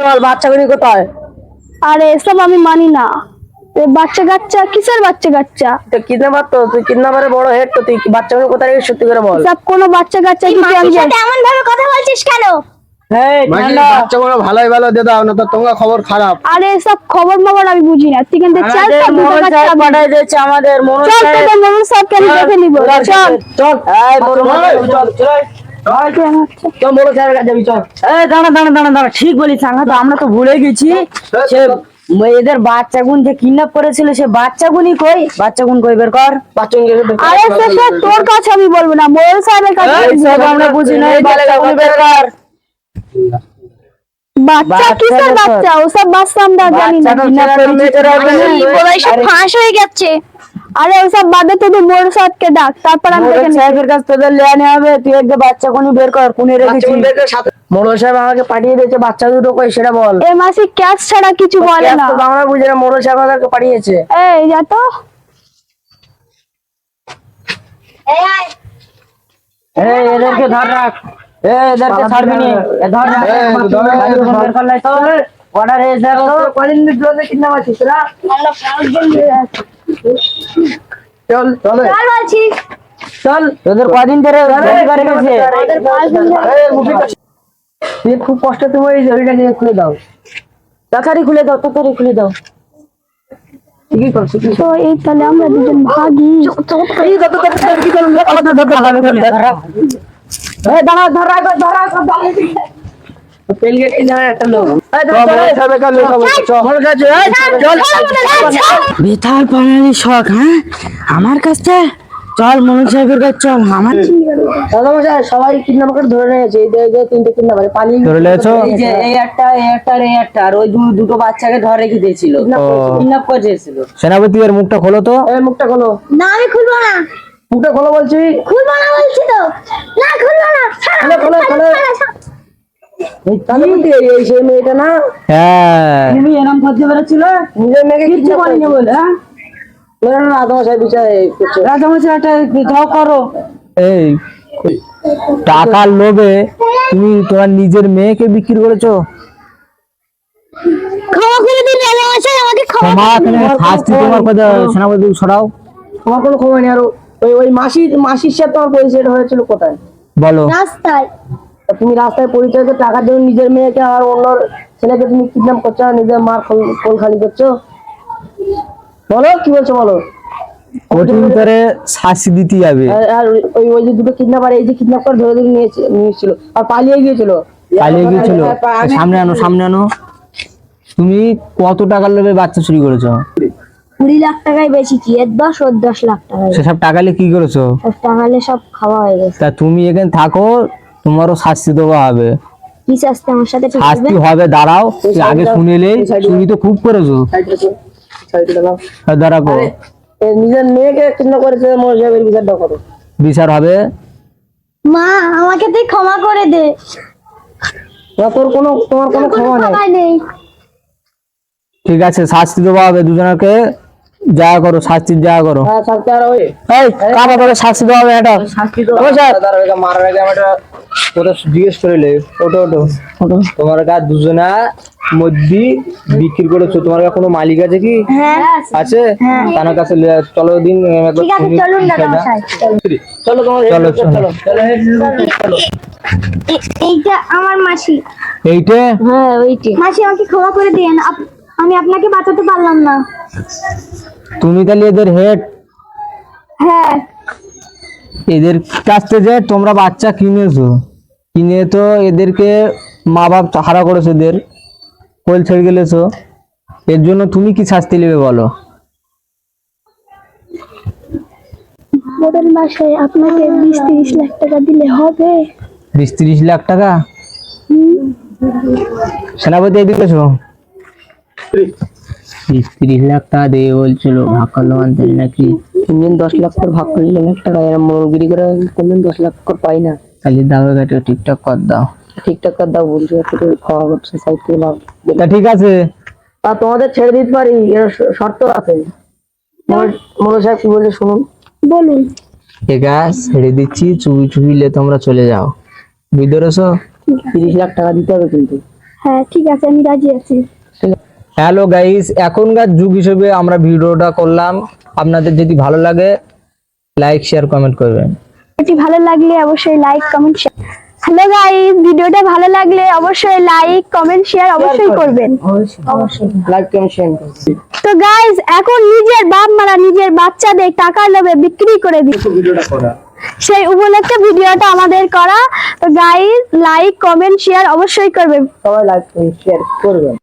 বল বাচ্চাগুলি কোথায়? আরে এসব আমি মানি না। এ বাচ্চা কাচ্চা কিসের বাচ্চা কাচ্চা? তো কিডন্যাপার তো? তুই কিডন্যাপারে বড় হেড তো? তুই বাচ্চাগুলো কোথায় রেখেছিস সত্যি করে বল। সব কোনো বাচ্চা কাচ্চা কিছু আমি জানি এমন ভাবে কথা বলছিস কেন? এই মাঝে ঠান্ডা। বাচ্চাগুলো ভালোই ভালো দিয়ে দাও না তো তোমার খবর খারাপ। আরে এসব খবর মবর আমি বুঝি না। তুই কিন্তু চল আমাদের মোহন সাহেব আমি- দিয়েছে আমাদের মোহন চল তোদের মনুর সাহেবকে আমি দেখে নিবো। চল চল। চল। এই মোহন চল চল। ঠিক তো আমরা তো ভুলে গেছি। সে এদের বাচ্চাগুন যে কিডন্যাপ করেছিল সে বাচ্চাগুনি কই? বাচ্চাগুন কই? বের কর। আরে তোর কাছে আমি বলব না মোর সাহেবের কাছে সব আমরা বুঝি না বের কর। বাচ্চা কিসের বাচ্চা? ওসব বাচ্চা আমরা জানি না। সব ফাঁস হয়ে যাচ্ছে আরে ওসব বাদে তোদের মোর সাহেবকে ডাক তারপর আমি দেখে সাহেবের কাছ থেকে লিয়ে নেওয়া হবে তুই একটা বাচ্চা কোনি বের কর কোনি রেখেছিস মোড়ল সাহেব আমাকে পাঠিয়ে দিয়েছে বাচ্চা দুটো কই সেটা বল। এ মাসি ক্যাশ ছাড়া কিছু বলে না। তো আমরা বুঝি না মোড়ল সাহেব আমাদেরকে পাঠিয়েছে। এই যা তো। এই আয়। এই এদেরকে ধর রাখ। এই এদেরকে ছাড়বি নি। এ ধর রাখ। বের কর লাই তো অর্ডার এসে তো কদিন দিলে কিনা আছিস তোরা চল চল চল বলছি চল তোদের কদিন ধরে করে গেছে তুই খুব কষ্ট তুমি এই জড়িটাকে খুলে দাও তাড়াতাড়ি খুলে দাও তাড়াতাড়ি খুলে দাও ঠিকই করছ তো এই তাহলে আমরা দুজন ভাগি দাঁড়া ধরা ধরা বেতাল পানালি শখ হ্যাঁ? আমার কাছে চল মনোজ সাহেবের কাছে চল আমার দাদা মশাই সবাই কিডন্যাপ করে ধরে নিয়েছে এই যে- তিনটে কিডন্যাপার পালিয়ে ধরে নিয়েছো? এই যে এই একটা এই একটা আর এই একটা আর ওই দুটো বাচ্চাকে ধরে রেখে দিয়েছিল কিডন্যাপ করেছিল সেনাপতি এর মুখটা খোলো তো। এই মুখটা খোলো। না আমি খুলবো না। মুখটা খোলো বলছি। খুলবো না বলছি তো। না খুলবো না। খোলো, খোলো, সেই মেয়েটা না? হ্যাঁ। তুমি এরম করতে পেরেছিল নিজের মেয়েকে কিচ্ছু করেনি বলে হ্যাঁ? এই টাকার লোভে তুমি তোমার নিজের মেয়েকে বিক্রি করেছ? সরাও। তোমার কোনো নেই। আর ওই ওই মাসি মাসির সাথে তোমার পরিচয়টা হয়েছিল কোথায়? বলো। রাস্তায়। তুমি রাস্তায় পরিচয় করে টাকার জন্য নিজের মেয়েকে আর অন্য ছেলেকে তুমি কিডন্যাপ করছ আর নিজের মা কোল- খালি করছ? বলো কি বলছো বলো? কঠিন করে শাস্তি দিতে যাবে। আর ওই ওই যে দুটো কিডন্যাপার এই যে কিডন্যাপ করে ধরে ধরে নিয়েছে নিয়েছিল আর পালিয়ে গিয়েছিল। পালিয়ে গিয়েছিল। সামনে আনো সামনে আনো। তুমি কত টাকার লোভে বাচ্চা চুরি করেছ? কুড়ি লাখ টাকায় বেশি কি? এর দশ ওর দশ লাখ টাকায়। সেসব টাকা নিয়ে কি করেছ? সব টাকালে সব খাওয়া হয়ে গেছে। তা তুমি এখানে থাকো তোমারও শাস্তি দেওয়া হবে। কি শাস্তি আমার সাথে ঠিক শাস্তি হবে দাঁড়াও তুই আগে শুনেলে চুরি তো খুব করেছ। আরে, এ নিজের মেয়েকে করেছে বিচারটা করো। বিচার হবে? মা আমাকে তুই ক্ষমা করে দে। তোর কোনো তোমার কোনো ক্ষমা নেই। ঠিক আছে শাস্তি দেওয়া হবে দুজনকে। যা করো শাস্তি যা করো। হ্যাঁ শাস্তি আর ওই এই কার শাস্তি দেওয়া হবে এটা? শাস্তি তো মারার আগে ওটা জিজ্ঞেস করিলে ওটো ওটো। তোমার কাছে দুজনা মধ্যে বিক্রি করেছ তোমার কাছে কোনো মালিক আছে কি? হ্যাঁ। আছে? তার কাছে চলো দিন চলো তোমার চলো, চলো। চলো। এইটা আমার মাসি। এইটা? হ্যাঁ ওইটি। মাসি আমাকে ক্ষমা করে দিন আমি আপনাকে বাঁচাতে পারলাম না। তুমি তাহলে এদের হেড হ্যাঁ। এদের কাছ থেকে তোমরা বাচ্চা কিনেছো। কিনে তো এদেরকে মা বাপ হারা করেছ এদের। কোল ছেড়ে গেলেছো। এর জন্য তুমি কি শাস্তি নেবে বলো? মাসে আপনাকে বিশ তিরিশ লাখ টাকা দিলে হবে। বিশ তিরিশ লাখ টাকা? সেনাপতি এদিকে এসো। বিশ তিরিশ লাখ টাকা দিয়ে বলছিল ভাগ করল আনতে নাকি? তিনজন দশ লাখ করে ভাগ করে নিলাম একটা টাকা মনোগিরি করে কোনদিন দশ লাখ করে পাই না। তাহলে দাও এটা ঠিকঠাক কর দাও। ঠিকঠাক করে দাও বলছি একটু খাওয়া করছে সাইড থেকে লাভ তা ঠিক আছে। আর তোমাদের ছেড়ে দিতে পারি এর শর্ত আছে। মনো সাহেব কি বলছে শুনুন। বলুন। এগা ছেড়ে দিচ্ছি চুপি চুপিলে তোমরা চলে যাও। বুঝতে পেরেছ? তিরিশ লাখ টাকা দিতে হবে কিন্তু। হ্যাঁ ঠিক আছে আমি রাজি আছি। হ্যালো গাইস এখনকার যুগ হিসেবে আমরা ভিডিওটা করলাম। আপনাদের যদি ভালো লাগে লাইক শেয়ার কমেন্ট করবেন। ভিডিওটি ভালো লাগলে অবশ্যই like comment share hello guys ভিডিওটা ভালো লাগলে অবশ্যই লাইক কমেন্ট শেয়ার অবশ্যই করবেন। লাইক কমেন্ট শেয়ার তো গাইস এখন নিজের বাপ মারা নিজের বাচ্চাদের টাকা লোভে বিক্রি করে দিচ্ছে সেই উপলক্ষে ভিডিওটা আমাদের করা। তো গাইস লাইক কমেন্ট শেয়ার অবশ্যই করবেন। সবাই লাইক কমেন্ট শেয়ার করবেন।